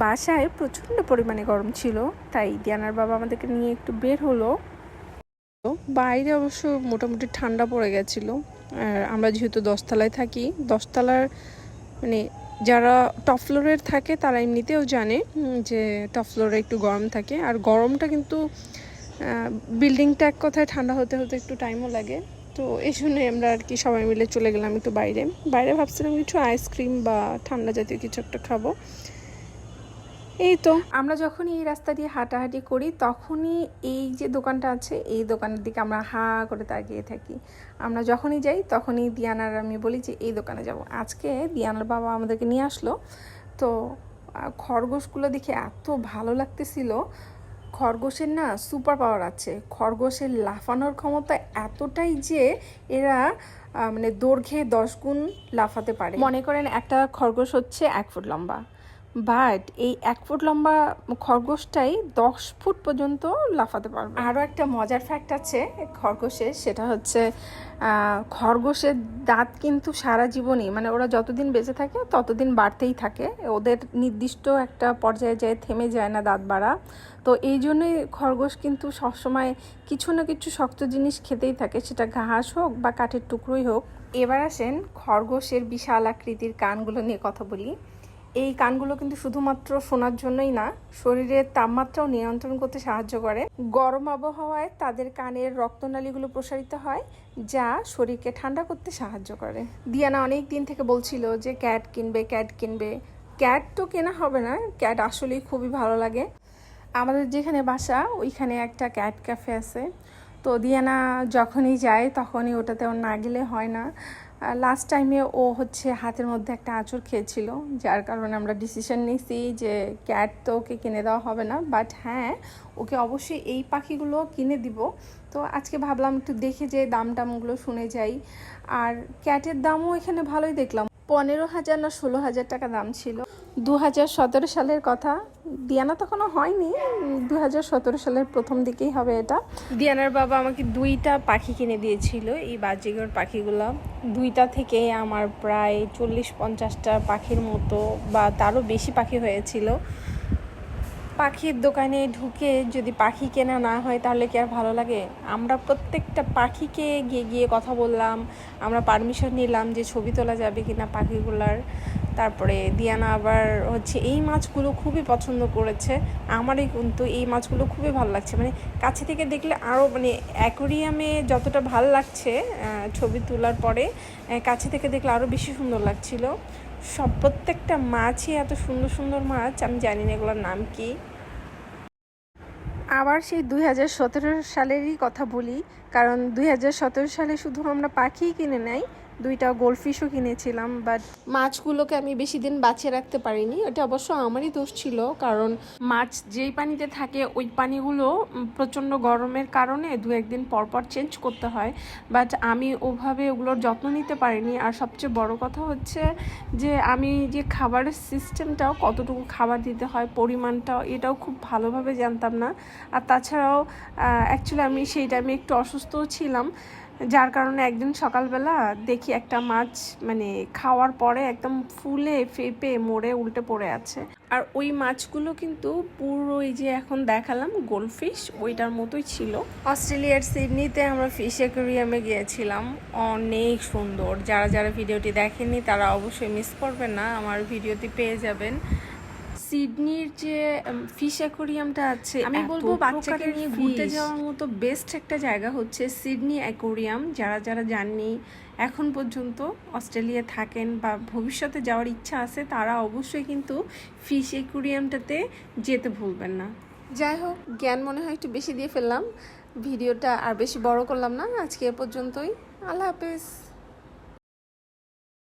বাসায় প্রচণ্ড পরিমাণে গরম ছিল, তাই দিয়ানার বাবা আমাদেরকে নিয়ে একটু বের হলো। বাইরে অবশ্য মোটামুটি ঠান্ডা পড়ে গেছিল, আর আমরা যেহেতু দশতলায় থাকি, দশতলার মানে যারা টপ ফ্লোরের থাকে তারা এমনিতেও জানে যে টপ ফ্লোরে একটু গরম থাকে, আর গরমটা কিন্তু বিল্ডিংটা এক কথায় ঠান্ডা হতে হতে একটু টাইমও লাগে। তো এই জন্যই আমরা আর কি সবাই মিলে চলে গেলাম একটু বাইরে। বাইরে ভাবছিলাম কিছু আইসক্রিম বা ঠান্ডা জাতীয় কিছু একটা খাব। এই তো। আমরা যখনই এই রাস্তা দিয়ে হাঁটাহাঁটি করি তখনই এই যে দোকানটা আছে এই দোকানের দিকে আমরা হা করে তাকিয়ে থাকি। আমরা যখনই যাই তখনই দিয়ানার আমি বলি যে এই দোকানে যাব। আজকে দিয়ানার বাবা আমাদেরকে নিয়ে আসলো। তো খরগোশগুলো দেখে এত ভালো লাগতেছিল। খরগোশের না সুপার পাওয়ার আছে। খরগোশের লাফানোর ক্ষমতা এতটাই যে এরা মানে দৈর্ঘ্যে দশ গুণ লাফাতে পারে। মনে করেন একটা খরগোশ হচ্ছে এক ফুট লম্বা। বাট এই এক ফুট লম্বা খরগোশটাই দশ ফুট পর্যন্ত লাফাতে পারবে। আরও একটা মজার ফ্যাক্ট আছে খরগোশের সেটা হচ্ছে খরগোশের দাঁত কিন্তু সারা জীবনই মানে ওরা যতদিন বেঁচে থাকে ততদিন বাড়তেই থাকে। ওদের নির্দিষ্ট একটা পর্যায়ে যায় থেমে যায় না দাঁত বাড়া। তো এই জন্যই খরগোশ কিন্তু সবসময় কিছু না কিছু শক্ত জিনিস খেতেই থাকে, সেটা ঘাস হোক বা কাঠের টুকরোই হোক। এবার আসেন খরগোশের বিশাল আকৃতির কানগুলো নিয়ে কথা বলি। এই কানগুলো কিন্তু শুধুমাত্র শোনার জন্যই না শরীরের তাপমাত্রাও নিয়ন্ত্রণ করতে সাহায্য করে। গরম আবহাওয়ায় তাদের কানের রক্তনালীগুলো প্রসারিত হয়, যা শরীরকে ঠান্ডা করতে সাহায্য করে। দিয়ানা অনেক দিন থেকে বলছিল যে, ক্যাট কিনবে ক্যাট কিনবে। ক্যাট তো কেনা হবে না, ক্যাট আসলেই খুবই ভালো লাগে। আমাদের যেখানে বাসা, ওইখানে একটা ক্যাট ক্যাফে আছে। তো দিয়ানা যখনই যায়, তখনই ওটাতে ওর না গেলে হয় না। লাস্ট টাইমে ও হচ্ছে হাতের মধ্যে একটা আঁচড় খেয়েছিল, যার কারণে আমরা ডিসিশন নিয়েছি যে ক্যাট তো ওকে কিনে দেওয়া হবে না বাট হ্যাঁ ওকে অবশ্যই এই পাখিগুলো কিনে দিব। তো আজকে ভাবলাম একটু দেখে যে দাম টামগুলো শুনে যাই। আর ক্যাটের দামও এখানে ভালোই দেখলাম। পনেরো হাজার না ষোলো হাজার টাকা দাম ছিল। দু হাজার সতেরো সালের কথা, দিয়ানা তখনও হয়নি। দু হাজার সতেরো সালের প্রথম দিকেই হবে এটা। দিয়ানার বাবা আমাকে দুইটা পাখি কিনে দিয়েছিল, এই বাজিগর পাখিগুলো। দুইটা থেকে আমার প্রায় চল্লিশ পঞ্চাশটা পাখির মতো বা তারও বেশি পাখি হয়েছিল। পাখির দোকানে ঢুকে যদি পাখি কেনা না হয় তাহলে কি আর ভালো লাগে? আমরা প্রত্যেকটা পাখিকে গিয়ে গিয়ে কথা বললাম, আমরা পারমিশন নিলাম যে ছবি তোলা যাবে কি না পাখিগুলার। তারপরে দিয়ানা আবার হচ্ছে এই মাছগুলো খুবই পছন্দ করেছে। আমারই কিন্তু এই মাছগুলো খুবই ভালো লাগছে। মানে কাছে থেকে দেখলে আরও মানে অ্যাকোরিয়ামে যতটা ভালো লাগছে ছবি তোলার পরে কাছে থেকে দেখলে আরও বেশি সুন্দর লাগছিল। সব প্রত্যেকটা মাছই এত সুন্দর সুন্দর মাছ, আমি জানি না এগুলোর নাম কি। আবার সেই দুই হাজার সতেরো সালেরই কথা বলি, কারণ দুই হাজার সতেরো সালে শুধু আমরা পাখিই কিনে নেই দুইটা গোল্ডফিশও কিনেছিলাম বাট মাছগুলোকে আমি বেশি দিন বাঁচিয়ে রাখতে পারিনি। এটা অবশ্য আমারই দোষ ছিল কারণ মাছ যেই পানিতে থাকে ওই পানিগুলো প্রচণ্ড গরমের কারণে দু একদিন পর পর চেঞ্জ করতে হয়। বাট আমি ওভাবে ওগুলোর যত্ন নিতে পারিনি। আর সবচেয়ে বড় কথা হচ্ছে যে আমি যে খাবারের সিস্টেমটাও কতটুকু খাবার দিতে হয় পরিমাণটাও এটাও খুব ভালোভাবে জানতাম না। আর তাছাড়াও অ্যাকচুয়ালি আমি সেই টাইমে একটু অসুস্থও ছিলাম। যার কারণে একদিন সকালবেলা দেখি একটা মাছ মানে খাওয়ার পরে একদম ফুলে ফেপে মরে উল্টে পড়ে আছে। আর ওই মাছগুলো কিন্তু পুরো এই যে এখন দেখালাম গোল্ডফিশ ওইটার মতোই ছিল। অস্ট্রেলিয়ার সিডনিতে আমরা ফিশ অ্যাকোরিয়ামে গিয়েছিলাম। অনেক সুন্দর। যারা যারা ভিডিওটি দেখেনি তারা অবশ্যই মিস করবেন না। আমার ভিডিওটি পেয়ে যাবেন। সিডনির যে ফিশ অ্যাকোরিয়ামটা আছে আমি বলব বাচ্চাকে নিয়ে ঘুরতে যাওয়ার মতো বেস্ট একটা জায়গা হচ্ছে সিডনি অ্যাকোরিয়াম। যারা যারা যাননি এখন পর্যন্ত অস্ট্রেলিয়া থাকেন বা ভবিষ্যতে যাওয়ার ইচ্ছা আছে তারা অবশ্যই কিন্তু ফিশ অ্যাকোরিয়ামটাতে যেতে ভুলবেন না। যাই হোক জ্ঞান মনে হয় একটু বেশি দিয়ে ফেললাম। ভিডিওটা আর বেশি বড় করলাম না। আজকে এ পর্যন্তই। আল্লাহ হাফেজ।